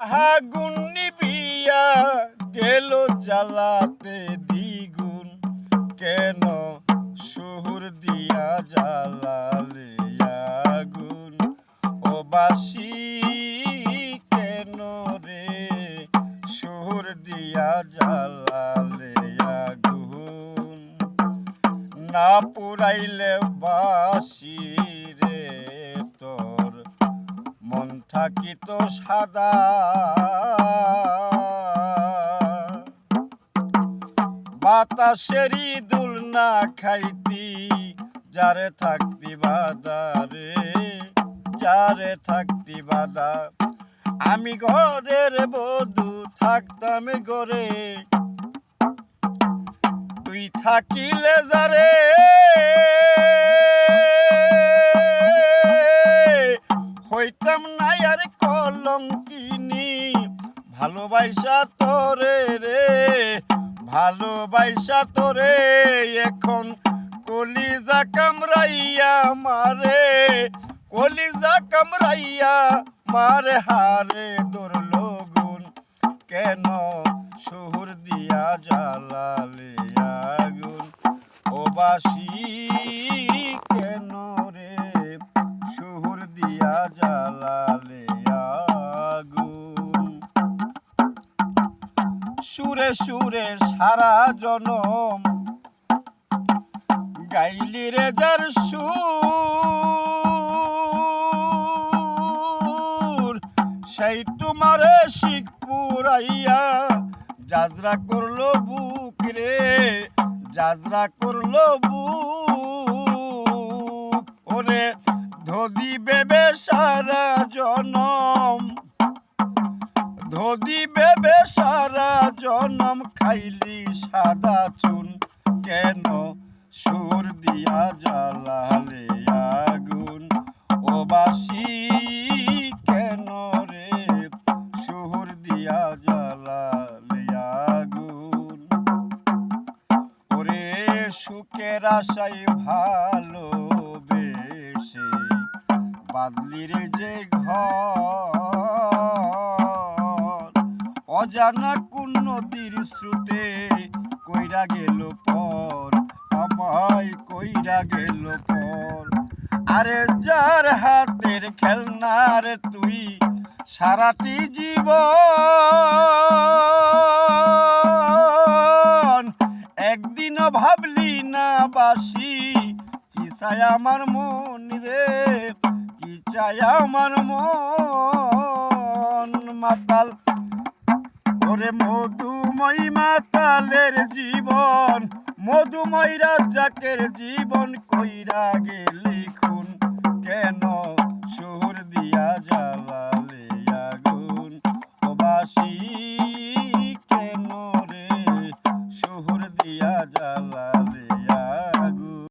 আগুন নিবিয়া গেল জ্বালাতে দ্বিগুণ। কেন সুহুর দিয়া জ্বালালে আগুন? ও বাসি, কেন রে সুহুর দিয়া জ্বালালে আগুন? না পুরাইলে বাসি থাকিত সাদা। বাতাসেরই দুল না খাইতি, যারে থাকতি বাদা রে, যারে থাকতি বাদা। আমি ঘরের বধু, থাকতাম ঘরে। তুই থাকিলে যারে হইতাম নাই আর কলঙ্কিনি। ভালোবাসা তোরে রে ভালোবাসা তোরে, এখন কলিজা কামরাইয়া মারে, কলিজা কামরাইয়া মারে হারে দোর লগুন। কেন সুহুর দিয়া জ্বালালে আগুন? ও বাসি জ্বালালে আগুন। সুরে সুরে সারা জনম গাইলি রে যার সুর। সেই তোমারে শিখ পুরাইয়া যাজরা করল বুক রে যাজরা করল বুক। ওরে ধদি বেবে ধদি বেবে সারা জনম খাইলি সাদা চুন। কেন সুর দিয়া জ্বালালে আগুন? ও বাসি, কেন রে সুর দিয়া জ্বালালে আগুন? ওরে সুখের আশাই ভালোবেসে বাদলির যে ঘর অজানা কোন নদীর স্রোতে কইরা গেল পর, আমায় কইরা গেল পর। আরে যার হাতের খেলনার তুই, সারাটি জীবন। একদিনও ভাবলি না বাসি, কি চাই আমার মন রে, কি চাই আমার মন? মাতাল ওরে মধুময় মাতালের জীবন মধুময় রাজাকের জীবন কইরা গেলি খুন।